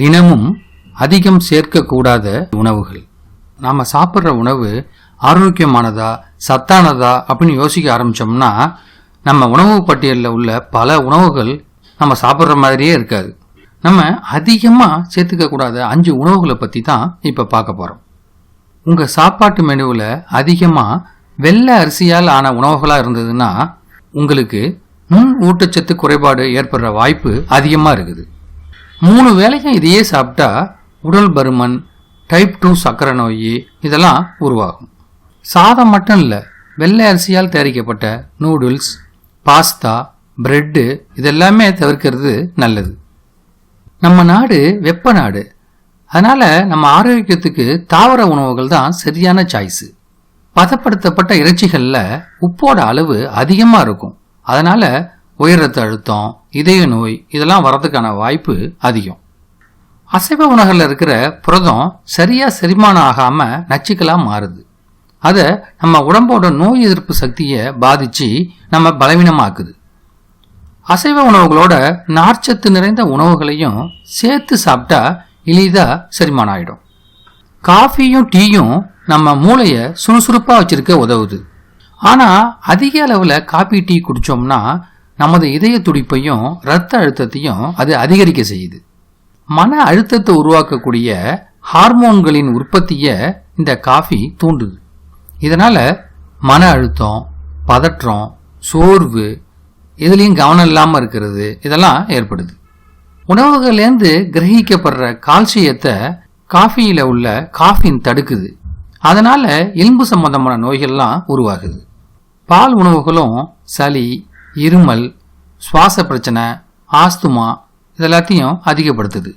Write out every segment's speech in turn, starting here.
தினமும் அதிகம் சேர்க்கக்கூடாத உணவுகள். நாம் சாப்பிட்ற உணவு ஆரோக்கியமானதா சத்தானதா அப்படின்னு யோசிக்க ஆரம்பிச்சோம்னா நம்ம உணவு பட்டியலில் உள்ள பல உணவுகள் நம்ம சாப்பிட்ற மாதிரியே இருக்காது. நம்ம அதிகமாக சேர்த்துக்கக்கூடாத அஞ்சு உணவுகளை பற்றி தான் இப்போ பார்க்க போகிறோம் உங்கள் சாப்பாட்டு மெனுவில் அதிகமாக வெள்ளை அரிசியால் ஆன உணவுகளாக இருந்ததுன்னா உங்களுக்கு முன் ஊட்டச்சத்து குறைபாடு ஏற்படுற வாய்ப்பு அதிகமாக இருக்குது. மூணு வேளையும் இதையே சாப்பிட்டா உடல் பருமன் டைப் டூ சர்க்கரை நோய் இதெல்லாம் உருவாகும். சாதம் மட்டும் இல்லை வெள்ளை அரிசியால் தயாரிக்கப்பட்ட நூடுல்ஸ் பாஸ்தா பிரெட்டு இதெல்லாமே தவிர்க்கிறது நல்லது. நம்ம நாடு வெப்ப நாடு. அதனால் நம்ம ஆரோக்கியத்துக்கு தாவர உணவுகள் தான் சரியான சாய்ஸு பதப்படுத்தப்பட்ட இறைச்சிகளில் உப்போட அளவு அதிகமாக இருக்கும். அதனால் உயர் ரத்த அழுத்தம் இதய நோய் இதெல்லாம் வரதுக்கான வாய்ப்பு அதிகம். அசைவ உணவுகளில் இருக்கிற புரதம் சரியாக செரிமானம் ஆகாமல் நச்சுக்களாக மாறுது. அதை நம்ம உடம்போட நோய் எதிர்ப்பு சக்தியை பாதித்து நம்ம பலவீனமாக்குது. அசைவ உணவுகளோட நார்ச்சத்து நிறைந்த உணவுகளையும் சேர்த்து சாப்பிட்டா எளிதாக செரிமானம் ஆகிடும் காஃபியும் டீயும் நம்ம மூளையை சுறுசுறுப்பாக வச்சிருக்க உதவுது. ஆனால் அதிக அளவில் காபி டீ குடித்தோம்னா நமது இதய துடிப்பையும் இரத்த அழுத்தத்தையும் அது அதிகரிக்க செய்யுது. மன அழுத்தத்தை உருவாக்கக்கூடிய ஹார்மோன்களின் உற்பத்தியை இந்த காஃபி தூண்டுது. இதனால் மன அழுத்தம் பதற்றம் சோர்வு இதுலேயும் கவனம் இல்லாமல் இருக்கிறது இதெல்லாம் ஏற்படுது. உணவுகள்லேருந்து கிரகிக்கப்படுற கால்சியத்தை காஃபியில் உள்ள காஃபின் தடுக்குது. அதனால் எலும்பு சம்பந்தமான நோய்கள்லாம் உருவாகுது. பால் உணவுகளும் சளி இருமல் சுவாச பிரச்சனை ஆஸ்துமா இதெல்லாத்தையும் அதிகப்படுத்துது.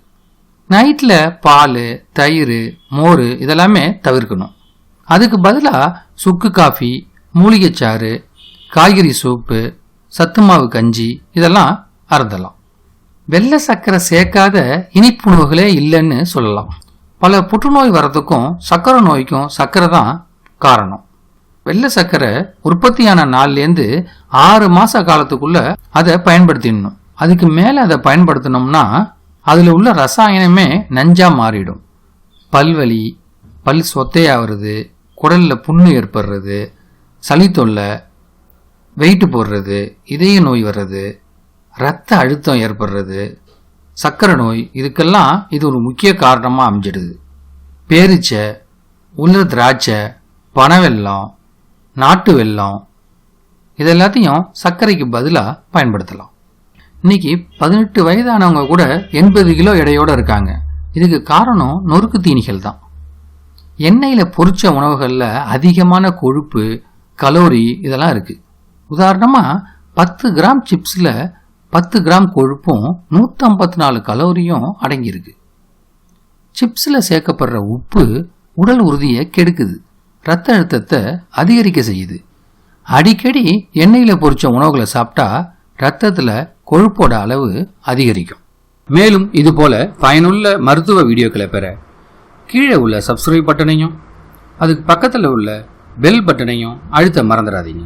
நைட்டில் பால் தயிர் மோர் இதெல்லாமே தவிர்க்கணும். அதுக்கு பதிலாக சுக்கு காஃபி மூலிகைச்சாறு காய்கறி சூப்பு சத்து மாவு கஞ்சி இதெல்லாம் அருந்தலாம். வெள்ளை சர்க்கரை சேர்க்காத இனிப்புணவுகளே இல்லைன்னு சொல்லலாம். பல புற்றுநோய் வர்றதுக்கும் சர்க்கரை நோய்க்கும் சர்க்கரை தான் காரணம். வெள்ளை சர்க்கரை உற்பத்தியான நாள்லேருந்து ஆறு மாச காலத்துக்குள்ள அதை பயன்படுத்திடணும். அதுக்கு மேலே அதை பயன்படுத்தினோம்னா அதில் உள்ள ரசாயனமே நஞ்சா மாறிடும். பல்வலி பல் சொத்தையாகிறது குடலில் புண்ணு ஏற்படுறது சளி தொல்லை வெயிட்டு போடுறது இதய நோய் வர்றது ரத்த அழுத்தம் ஏற்படுறது சர்க்கரை நோய் இதுக்கெல்லாம் இது ஒரு முக்கிய காரணமாக அமைஞ்சிடுது. பேரிச்சை உலர் திராட்சை பனவெல்லம் நாட்டு வெல்லம். இதெல்லாத்தையும் சர்க்கரைக்கு பதிலாக பயன்படுத்தலாம். இன்னைக்கு பதினெட்டு வயதானவங்க கூட எண்பது கிலோ எடையோடு இருக்காங்க. இதுக்கு காரணம் நொறுக்கு தீனிகள் தான். எண்ணெயில் பொறிச்ச உணவுகளில் அதிகமான கொழுப்பு கலோரி இதெல்லாம் இருக்குது உதாரணமாக பத்து கிராம் சிப்ஸில் பத்து கிராம் கொழுப்பும் நூற்றம்பத்தி நாலு கலோரியும் அடங்கியிருக்கு. சிப்ஸில் சேர்க்கப்படுற உப்பு உடல் உறுதியை கெடுக்குது. ரத்த அழுத்தத்தை அதிகரிக்க செய்யுது. அடிக்கடி எண்ணெயில் பொறிச்ச உணவுகளை சாப்பிட்டா ரத்தத்தில் கொழுப்போட அளவு அதிகரிக்கும். மேலும் இது போல பயனுள்ள மருத்துவ வீடியோக்களை பெற கீழே உள்ள சப்ஸ்கிரைப் பட்டனையும் அதுக்கு பக்கத்தில் உள்ள பெல் பட்டனையும் அழுத்த மறந்துடாதீங்க.